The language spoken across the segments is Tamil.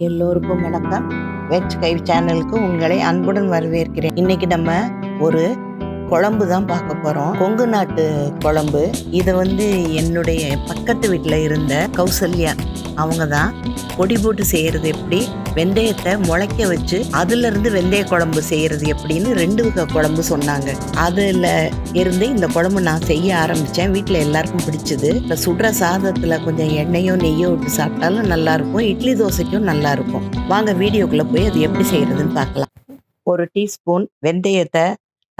எல்லோருக்கும் வணக்கம். வெஜ் கைவ் சேனலுக்கு உங்களை அன்புடன் வரவேற்கிறேன். இன்னைக்கு நம்ம ஒரு குழம்பு தான் பார்க்க போகிறோம் கொங்கு நாட்டு குழம்பு. இதை வந்து என்னுடைய பக்கத்து வீட்டில் இருந்த கௌசல்யா. அவங்க தான் பொடி போட்டு செய்கிறது எப்படி? வெந்தயத்தை முளைக்க வச்சு அதுலேருந்து வெந்தய குழம்பு செய்கிறது எப்படின்னு ரெண்டு வகை குழம்பு சொன்னாங்க. அதில் இருந்து இந்த குழம்பு நான் செய்ய ஆரம்பித்தேன் வீட்டில் எல்லாருக்கும் பிடிச்சது. இந்த சுடுற சாதத்தில் கொஞ்சம் எண்ணெயோ நெய்யோ விட்டு சாப்பிட்டாலும் நல்லா இருக்கும் இட்லி தோசைக்கும் நல்லாயிருக்கும். வாங்க வீடியோக்குள்ளே போய் அது எப்படி செய்கிறதுன்னு பார்க்கலாம். ஒரு டீஸ்பூன் வெந்தயத்தை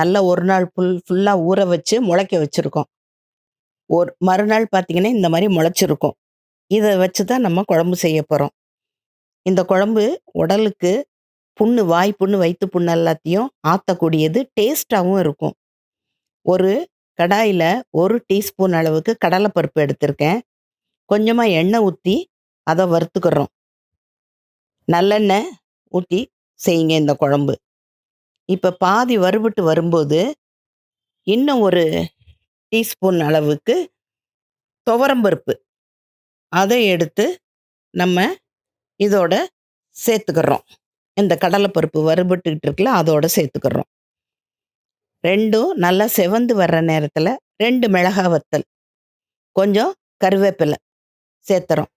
நல்லா ஒரு நாள் ஃபுல் ஃபுல்லாக ஊற வச்சு முளைக்க வச்சுருக்கோம். ஒரு மறுநாள் பார்த்தீங்கன்னா இந்த மாதிரி முளைச்சிருக்கும். இதை வச்சு தான் நம்ம குழம்பு செய்ய போகிறோம் இந்த குழம்பு உடலுக்கு புண்ணு வாய் புண்ணு வயிற்று புண்ணு எல்லாத்தையும் ஆற்றக்கூடியது டேஸ்டாகவும் இருக்கும். ஒரு கடாயில் ஒரு டீஸ்பூன் அளவுக்கு கடலைப்பருப்பு எடுத்திருக்கேன். கொஞ்சமாக எண்ணெய் ஊற்றி அதை வறுத்துக்கிறோம். நல்லெண்ணெய் ஊற்றி செய்யுங்க இந்த குழம்பு. இப்போ பாதி வறுபட்டு வரும்போது இன்னும் ஒரு டீஸ்பூன் அளவுக்கு துவரம்பருப்பு. அதை எடுத்து நம்ம இதோட சேர்த்துக்கிறோம். இந்த கடலைப்பருப்பு வறுபட்டுக்கிட்டு இருக்குல்ல அதோட சேர்த்துக்கிறோம். ரெண்டும் நல்லா செவந்து வர்ற நேரத்தில் ரெண்டு மிளகா வத்தல் கொஞ்சம் கருவேப்பிலை சேர்த்துறோம்.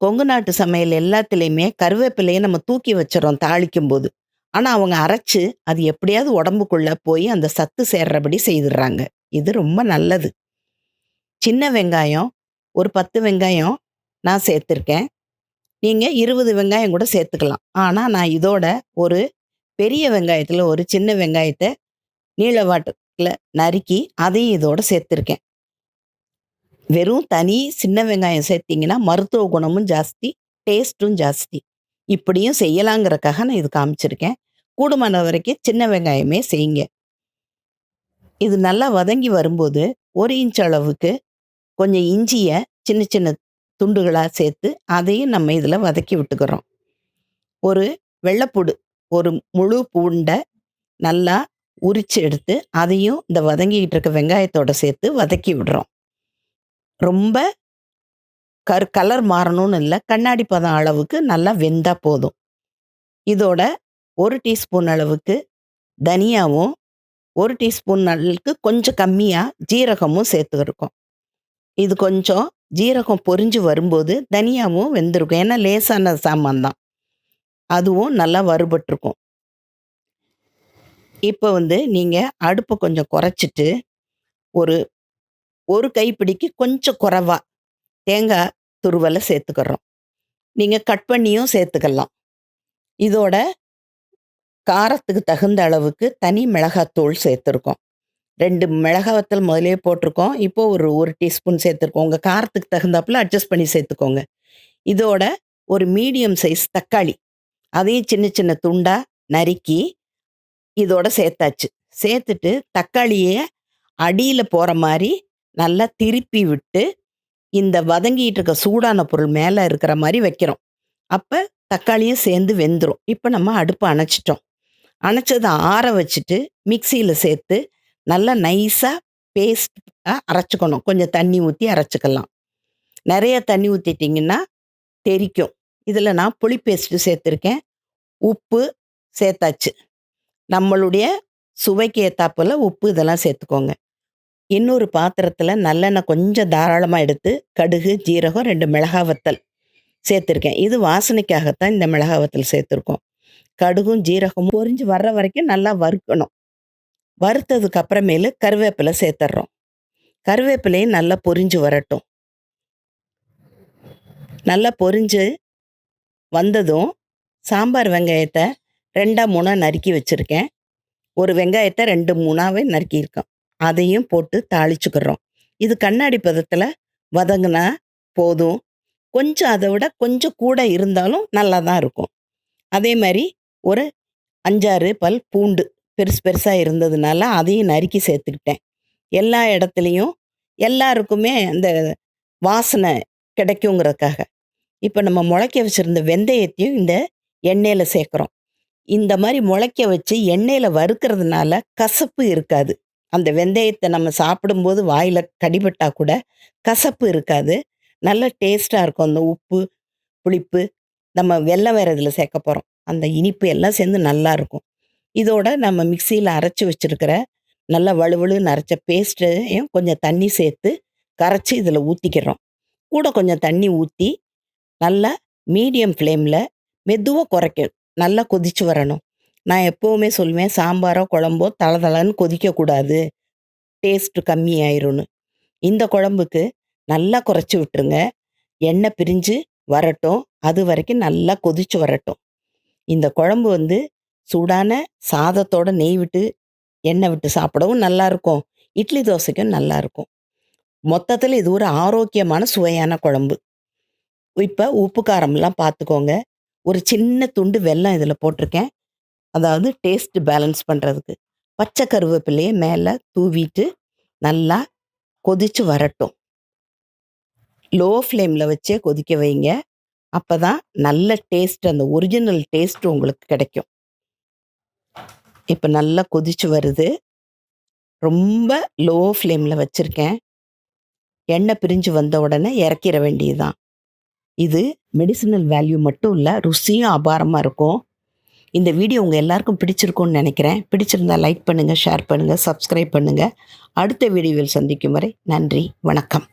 கொங்கு நாட்டு சமையல் எல்லாத்துலேயுமே கருவேப்பிலையை நம்ம தூக்கி வச்சிடறோம் தாளிக்கும் போது ஆனால் அவங்க அரைச்சு அது எப்படியாவது உடம்புக்குள்ள போய் அந்த சத்து சேர்றபடி செய்துடுறாங்க. இது ரொம்ப நல்லது. சின்ன வெங்காயம் ஒரு பத்து வெங்காயம் நான் சேர்த்துருக்கேன். நீங்கள் இருபது வெங்காயம் கூட சேர்த்துக்கலாம். ஆனால் நான் இதோட ஒரு பெரிய வெங்காயத்தில் ஒரு சின்ன வெங்காயத்தை நீளவாட்டில் நறுக்கி அதையும் இதோட சேர்த்துருக்கேன். வெறும் தனி சின்ன வெங்காயம் சேர்த்திங்கன்னா மருத்துவ குணமும் ஜாஸ்தி டேஸ்ட்டும் ஜாஸ்தி. இப்படியும் செய்யலாங்கிறக்காக நான் இது காமிச்சிருக்கேன். கூடுமான வரைக்கும் சின்ன வெங்காயமே செய்யுங்க. இது நல்லா வதங்கி வரும்போது ஒரு இன்ச் அளவுக்கு கொஞ்சம் இஞ்சியை சின்ன சின்ன துண்டுகளாக சேர்த்து அதையும் நம்ம இதில் வதக்கி விட்டுக்கிறோம். ஒரு வெள்ளைப்பூடு ஒரு முழு பூண்டை நல்லா உரிச்சு எடுத்து அதையும் இந்த வதங்கிக்கிட்டு இருக்க வெங்காயத்தோட சேர்த்து வதக்கி விடுறோம். ரொம்ப கரு கலர் மாறணும்னு இல்லை கண்ணாடி பதம் அளவுக்கு நல்லா வெந்தா போதும். இதோட ஒரு டீஸ்பூன் அளவுக்கு தனியாவும் ஒரு டீஸ்பூன் அளவுக்கு கொஞ்சம் கம்மியாக ஜீரகமும் சேர்த்துருக்கோம் இது கொஞ்சம் ஜீரகம் பொரிஞ்சு வரும்போது தனியாவும் வெந்திருக்கும். ஏன்னா லேசான சாமான் தான் அதுவும் நல்லா வறுபட்டிருக்கும். இப்போ வந்து நீங்கள் அடுப்பை கொஞ்சம் குறைச்சிட்டு ஒரு ஒரு கைப்பிடிக்கு கொஞ்சம் குறைவா தேங்காய் துருவலை சேர்த்துக்கிறோம். நீங்கள் கட் பண்ணியும் சேர்த்துக்கலாம். இதோட காரத்துக்கு தகுந்த அளவுக்கு தனி மிளகாத்தூள் சேர்த்துருக்கோம். ரெண்டு மிளகா வத்தல் முதலே போட்டிருக்கோம். இப்போ ஒரு ஒரு டீஸ்பூன் சேர்த்துருக்கோம். உங்கள் காரத்துக்கு தகுந்தாப்புல அட்ஜஸ்ட் பண்ணி சேர்த்துக்கோங்க. இதோட ஒரு மீடியம் சைஸ் தக்காளி. அதையும் சின்ன சின்ன துண்டா நறுக்கி இதோட சேர்த்தாச்சு. சேர்த்துட்டு தக்காளியை அடியில் போகிற மாதிரி நல்லா திருப்பி விட்டு இந்த வதங்கிட்டு இருக்க சூடான பொருள் மேலே இருக்கிற மாதிரி வைக்கிறோம். அப்போ தக்காளியும் சேர்ந்து வெந்துடும் இப்போ நம்ம அடுப்பை அணைச்சிட்டோம். அணைச்சதை ஆற வச்சுட்டு மிக்சியில் சேர்த்து நல்லா நைஸாக பேஸ்ட் அரைச்சிக்கணும். கொஞ்சம் தண்ணி ஊற்றி அரைச்சிக்கலாம். நிறைய தண்ணி ஊற்றிட்டிங்கன்னா தெறிக்கும் இதில் நான் புளி பேஸ்ட்டு சேர்த்துருக்கேன். உப்பு சேர்த்தாச்சு. நம்மளுடைய சுவைக்கு ஏற்றாப்பில் உப்பு இதெல்லாம் சேர்த்துக்கோங்க. இன்னொரு பாத்திரத்தில் நல்லெண்ணெய் கொஞ்சம் தாராளமாக எடுத்து கடுகு ஜீரகம் ரெண்டு மிளகா வத்தல் சேர்த்துருக்கேன். இது வாசனைக்காகத்தான் இந்த மிளகா வத்தல் சேர்த்துருக்கோம். கடுகும் ஜீரகமும் பொறிஞ்சு வர்ற வரைக்கும் நல்லா வறுக்கணும். வறுத்ததுக்கு அப்புறமேலு கருவேப்பிலை சேர்த்துட்றோம் கருவேப்பிலையும் நல்லா பொரிஞ்சு வரட்டும். நல்லா பொரிஞ்சு வந்ததும் சாம்பார் வெங்காயத்தை ரெண்டாக மூணாக நறுக்கி வச்சுருக்கேன். ஒரு வெங்காயத்தை ரெண்டு மூணாவே நறுக்கியிருக்கோம். அதையும் போட்டு தாளிச்சுக்கிறோம். இது கண்ணாடி பதத்தில் வதங்கினா போதும். கொஞ்சம் அதை விட கொஞ்சம் கூட இருந்தாலும் நல்லா தான் இருக்கும். அதே மாதிரி ஒரு அஞ்சாறு பல் பூண்டு பெருசு பெருசாக இருந்ததுனால அதையும் நறுக்கி சேர்த்துக்கிட்டேன். எல்லா இடத்துலையும் எல்லாருக்குமே அந்த வாசனை கிடைக்குங்கிறதுக்காக. இப்போ நம்ம முளைக்க வச்சுருந்த வெந்தயத்தையும் இந்த எண்ணெயில் சேர்க்குறோம். இந்த மாதிரி முளைக்க வச்சு எண்ணெயில் வறுக்கிறதுனால கசப்பு இருக்காது. அந்த வெந்தயத்தை நம்ம சாப்பிடும்போது வாயில் கடிபட்டால் கூட கசப்பு இருக்காது. நல்ல டேஸ்ட்டாக இருக்கும். அந்த உப்பு புளிப்பு நம்ம வெள்ளை வேறு இதில் சேர்க்க போகிறோம் அந்த இனிப்பு எல்லாம் சேர்ந்து நல்லாயிருக்கும் இதோட நம்ம மிக்சியில் அரைச்சி வச்சிருக்கிற நல்லா வலுவலுன்னு அரைச்ச பேஸ்ட்டையும் கொஞ்சம் தண்ணி சேர்த்து கரைச்சி இதில் ஊற்றிக்கிறோம் கூட கொஞ்சம் தண்ணி ஊற்றி நல்லா மீடியம் ஃப்ளேமில் மெதுவாக குறைக்க நல்லா கொதிச்சு வரணும். நான் எப்போவுமே சொல்லுவேன் சாம்பாரோ குழம்போ தளதளன்னு கொதிக்கக்கூடாது டேஸ்ட்டு கம்மியாயிரும்னு இந்த குழம்புக்கு நல்லா குறைச்சி விட்டுருங்க. எண்ணெய் பிரிஞ்சு வரட்டும். அது வரைக்கும் நல்லா கொதிச்சு வரட்டும். இந்த குழம்பு வந்து சூடான சாதத்தோட நெய் விட்டு எண்ணெய் விட்டு சாப்பிடவும் நல்லா இருக்கும் இட்லி தோசைக்கும் நல்லா இருக்கும் மொத்தத்தில் இது ஒரு ஆரோக்கியமான சுவையான குழம்பு. இப்போ உப்பு காரம்லாம் பார்த்துக்கோங்க ஒரு சின்ன துண்டு வெல்லம் இதில் போட்டிருக்கேன். அதாவது டேஸ்ட் பேலன்ஸ் பண்ணுறதுக்கு பச்சை கருவேப்பிலையை மேலே தூவிட்டு நல்லா கொதிச்சு வரட்டும். லோ ஃப்ளேமில் வச்சே கொதிக்க வைங்க. அப்போ தான் நல்ல டேஸ்ட் அந்த ஒரிஜினல் டேஸ்ட் உங்களுக்கு கிடைக்கும். இப்போ நல்லா கொதிச்சு வருது. ரொம்ப லோ ஃப்ளேமில் வச்சுருக்கேன். எண்ணெய் பிரிஞ்சு வந்த உடனே இறக்கிற வேண்டியதுதான். இது மெடிசினல் வேல்யூ மட்டும் இல்லை ருசியும் அபாரமாக இருக்கும். இந்த வீடியோ உங்கள் எல்லாருக்கும் பிடிச்சிருக்கும்னு நினைக்கிறேன். பிடிச்சிருந்தா லைக் பண்ணுங்கள் ஷேர் பண்ணுங்கள் சப்ஸ்கிரைப் பண்ணுங்கள் அடுத்த வீடியோவில் சந்திக்கும் வரை நன்றி வணக்கம்.